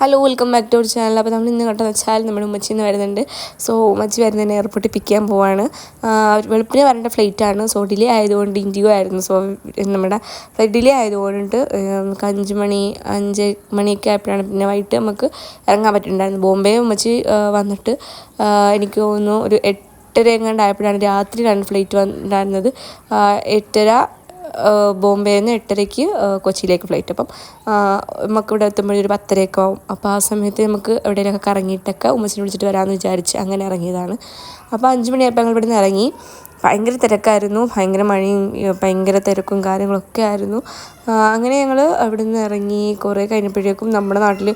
Hello welcome back to our channel അപ്പോൾ നമ്മൾ ഇന്ന് കണ്ടെന്ന് വെച്ചാൽ നമ്മുടെ ഉമ്മച്ചി നിന്ന് വരുന്നുണ്ട്. സോ ഉമ്മച്ചി വരുന്നതിന് എയർപോർട്ടിൽ പിക്ക് ചെയ്യാൻ പോവാണ്. വെളുപ്പിനെ വരേണ്ട ഫ്ലൈറ്റ് ആണ്. സോ ഡിലേ ആയതുകൊണ്ട് ഇൻഡിഗോ ആയിരുന്നു. സോ നമ്മുടെ ഫ്ലൈറ്റ് ഡിലേ ആയതുകൊണ്ട് നമുക്ക് അഞ്ച് മണി അഞ്ച് മണിയൊക്കെ ആയപ്പോഴാണ് പിന്നെ വൈകിട്ട് നമുക്ക് ഇറങ്ങാൻ പറ്റുന്നുണ്ടായിരുന്നു ബോംബെ ഉമ്മച്ചി വന്നിട്ട് എനിക്ക് തോന്നുന്നു ഒരു എട്ടര എങ്ങാണ്ടായപ്പോഴാണ് രാത്രിയിലാണ് ഫ്ലൈറ്റ് വന്നിട്ടുണ്ടായിരുന്നത്. എട്ടര ബോംബെയിൽ നിന്ന് എട്ടരയ്ക്ക് കൊച്ചിയിലേക്ക് ഫ്ലൈറ്റ് അപ്പം നമുക്ക് ഇവിടെ എത്തുമ്പോഴൊരു പത്തരയൊക്കെ ആവും. അപ്പോൾ ആ സമയത്ത് നമുക്ക് എവിടെയെങ്കിലൊക്കെ കറങ്ങിയിട്ടൊക്കെ ഉമ്മച്ചിനെ വിളിച്ചിട്ട് വരാമെന്ന് വിചാരിച്ച് അങ്ങനെ ഇറങ്ങിയതാണ്. അപ്പോൾ അഞ്ച് മണിയായപ്പോൾ ഞങ്ങൾ ഇവിടെ നിന്ന് ഇറങ്ങി. ഭയങ്കര തിരക്കായിരുന്നു. ഭയങ്കര മഴയും ഭയങ്കര തിരക്കും കാര്യങ്ങളൊക്കെ ആയിരുന്നു. അങ്ങനെ ഞങ്ങൾ അവിടെ നിന്ന് ഇറങ്ങി കുറേ കഴിഞ്ഞപ്പോഴേക്കും നമ്മുടെ നാട്ടിൽ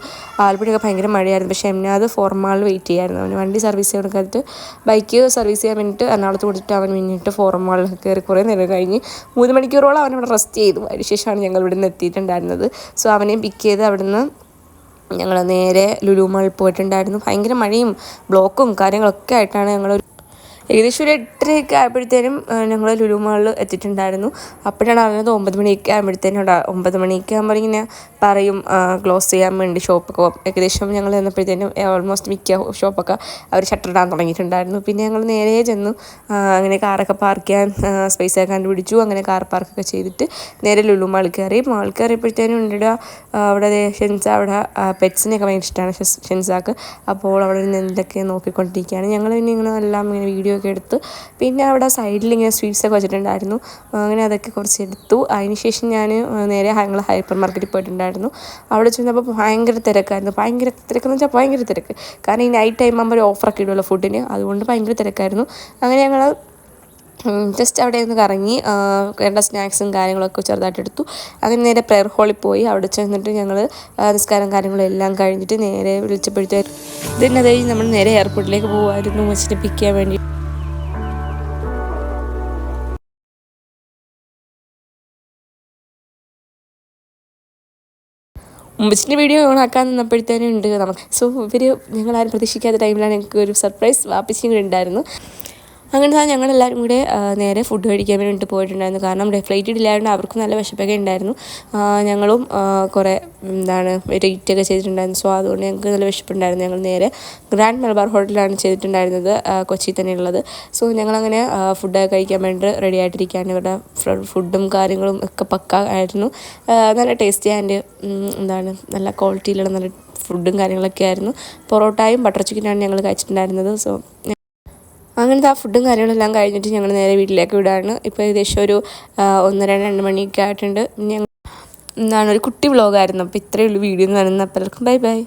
ആലപ്പുഴയൊക്കെ ഭയങ്കര മഴയായിരുന്നു. പക്ഷേ എംനാഥ് ഫോർമാളിൽ വെയിറ്റ് ചെയ്യായിരുന്നു. അവന് വണ്ടി സർവീസ് ചെയ്യാൻ കൊടുക്കാത്ത ബൈക്ക് സർവീസ് ചെയ്യാൻ വേണ്ടിയിട്ട് എറണാകുളത്ത് കൊടുത്തിട്ട് അവൻ വേണ്ടിയിട്ട് ഫോർമാളിൽ കയറി കുറേ നേരം കഴിഞ്ഞ് മൂന്ന് മണിക്കൂറോളം അവൻ അവിടെ റെസ്റ്റ് ചെയ്തു. അതിനുശേഷമാണ് ഞങ്ങൾ ഇവിടെ നിന്ന് എത്തിയിട്ടുണ്ടായിരുന്നത്. സോ അവനെയും പിക്ക് ചെയ്ത് അവിടെ നിന്ന് ഞങ്ങൾ നേരെ ലുലു മാളിൽ പോയിട്ടുണ്ടായിരുന്നു. ഭയങ്കര മഴയും ബ്ലോക്കും കാര്യങ്ങളൊക്കെ ആയിട്ടാണ് ഞങ്ങൾ ഏകദേശം ഒരു എട്ടരയൊക്കെ ആയപ്പോഴത്തേനും ഞങ്ങൾ ലുലു മാളിൽ എത്തിയിട്ടുണ്ടായിരുന്നു. അപ്പോഴാണ് അറിഞ്ഞത് ഒമ്പത് മണിയൊക്കെ ആകുമ്പോഴത്തേനും ഒമ്പത് മണിയൊക്കെ ആകുമ്പോൾ ഇങ്ങനെ പറയും ക്ലോസ് ചെയ്യാൻ വേണ്ടി ഷോപ്പൊക്കെ ഏകദേശം ഞങ്ങൾ ചെന്നപ്പോഴത്തേനും ഓൾമോസ്റ്റ് മിക്ക ഷോപ്പൊക്കെ അവർ ഷട്ടർ ഇടാൻ തുടങ്ങിയിട്ടുണ്ടായിരുന്നു. പിന്നെ ഞങ്ങൾ നേരെ ചെന്നു അങ്ങനെ കാറൊക്കെ പാർക്ക് ചെയ്യാൻ സ്പേസ് ആക്കാൻ കണ്ടുപിടിച്ചു. അങ്ങനെ കാർ പാർക്കൊക്കെ ചെയ്തിട്ട് നേരെ ലുലു മാളിൽ കയറി. മാളിൽ കയറിയപ്പോഴത്തേനും ഉണ്ട് അവിടെ ഷെൻസ അവിടെ പെറ്റ്സിനെയൊക്കെ ഭയങ്കര ഇഷ്ടമാണ് ഷെൻസാക്ക്. അപ്പോൾ അവിടെ നിന്ന് എന്തൊക്കെ നോക്കിക്കൊണ്ടിരിക്കുകയാണ്. ഞങ്ങൾ പിന്നെ ഇങ്ങനെ എല്ലാം ഇങ്ങനെ വീഡിയോ ഒക്കെ എടുത്തു. പിന്നെ അവിടെ സൈഡിൽ ഇങ്ങനെ സ്വീറ്റ്സ് ഒക്കെ വെച്ചിട്ടുണ്ടായിരുന്നു. അങ്ങനെ അതൊക്കെ കുറച്ച് എടുത്തു. അതിനുശേഷം ഞാൻ നേരെ ഞങ്ങൾ ഹൈപ്പർ മാർക്കറ്റിൽ പോയിട്ടുണ്ടായിരുന്നു. അവിടെ ചെന്നപ്പോൾ ഭയങ്കര തിരക്കായിരുന്നു. ഭയങ്കര തിരക്കെന്ന് വെച്ചാൽ ഭയങ്കര തിരക്ക്. കാരണം ഈ നൈറ്റ് ടൈം ആകുമ്പോൾ ഒരു ഓഫറൊക്കെ ഇടുമല്ലോ ഫുഡിന് അതുകൊണ്ട് ഭയങ്കര തിരക്കായിരുന്നു. അങ്ങനെ ഞങ്ങൾ ജസ്റ്റ് അവിടെ നിന്ന് കറങ്ങി വേണ്ട സ്നാക്സും കാര്യങ്ങളൊക്കെ ചെറുതായിട്ട് എടുത്തു. അങ്ങനെ നേരെ പ്രയർ ഹോളിൽ പോയി. അവിടെ ചെന്നിട്ട് ഞങ്ങൾ നിസ്കാരം കാര്യങ്ങളെല്ലാം കഴിഞ്ഞിട്ട് നേരെ വിളിച്ചപ്പോഴത്തേക്ക് ഇതിന്റെ നമ്മൾ നേരെ എയർപോർട്ടിലേക്ക് പോകുമായിരുന്നു മച്ചിനെ പിക്ക് ചെയ്യാൻ വേണ്ടി. ഉമ്മച്ചിന്റെ വീഡിയോ ഓണാക്കാൻ നിന്നപ്പോഴത്തേനും ഉണ്ട് നമുക്ക്. സോ ഇവർ ഞങ്ങളാരും പ്രതീക്ഷിക്കാത്ത ടൈമിലാണ് ഞങ്ങൾക്ക് ഒരു സർപ്രൈസ് വാപ്പിച്ചിയും കൂടെ ഉണ്ടായിരുന്നു. അങ്ങനെ തന്നെ ഞങ്ങളെല്ലാവരും കൂടെ നേരെ ഫുഡ് കഴിക്കാൻ വേണ്ടിയിട്ട് പോയിട്ടുണ്ടായിരുന്നു. കാരണം ഫ്ലൈറ്റ് ഇല്ലായിരുന്നു അവർക്കും നല്ല വിശപ്പൊക്കെ ഉണ്ടായിരുന്നു. ഞങ്ങളും കുറേ എന്താണ് റേറ്റൊക്കെ ചെയ്തിട്ടുണ്ടായിരുന്നു. സോ അതുകൊണ്ട് ഞങ്ങൾക്ക് നല്ല വിശപ്പുണ്ടായിരുന്നു. ഞങ്ങൾ നേരെ ഗ്രാൻഡ് മലബാർ ഹോട്ടലാണ് ചെയ്തിട്ടുണ്ടായിരുന്നത് കൊച്ചി തന്നെയുള്ളത് സോ ഞങ്ങളങ്ങനെ ഫുഡൊക്കെ കഴിക്കാൻ വേണ്ടി റെഡി ആയിട്ടിരിക്കുകയാണ്. ഇവരുടെ ഫുഡും കാര്യങ്ങളും ഒക്കെ പക്ക ആയിരുന്നു. നല്ല ടേസ്റ്റി ആൻഡ് എന്താണ് നല്ല ക്വാളിറ്റിയിലുള്ള നല്ല ഫുഡും കാര്യങ്ങളൊക്കെ ആയിരുന്നു. പൊറോട്ടയും ബട്ടർ ചിക്കനാണ് ഞങ്ങൾ കഴിച്ചിട്ടുണ്ടായിരുന്നത്. സോ അങ്ങനത്തെ ആ ഫുഡും കാര്യങ്ങളെല്ലാം കഴിഞ്ഞിട്ട് ഞങ്ങൾ നേരെ വീട്ടിലേക്ക് വിടാണ്. ഇപ്പോൾ ഏകദേശം ഒരു ഒന്നര രണ്ട് മണിയൊക്കെ ആയിട്ടുണ്ട്. ഞങ്ങൾ എന്താണ് ഒരു കുട്ടി വ്ളോഗായിരുന്നു അപ്പോൾ ഇത്രയേ ഉള്ളൂ വീഡിയോ എന്ന് പറയുന്നത്. അപ്പോൾ എല്ലാവർക്കും ബൈ ബൈ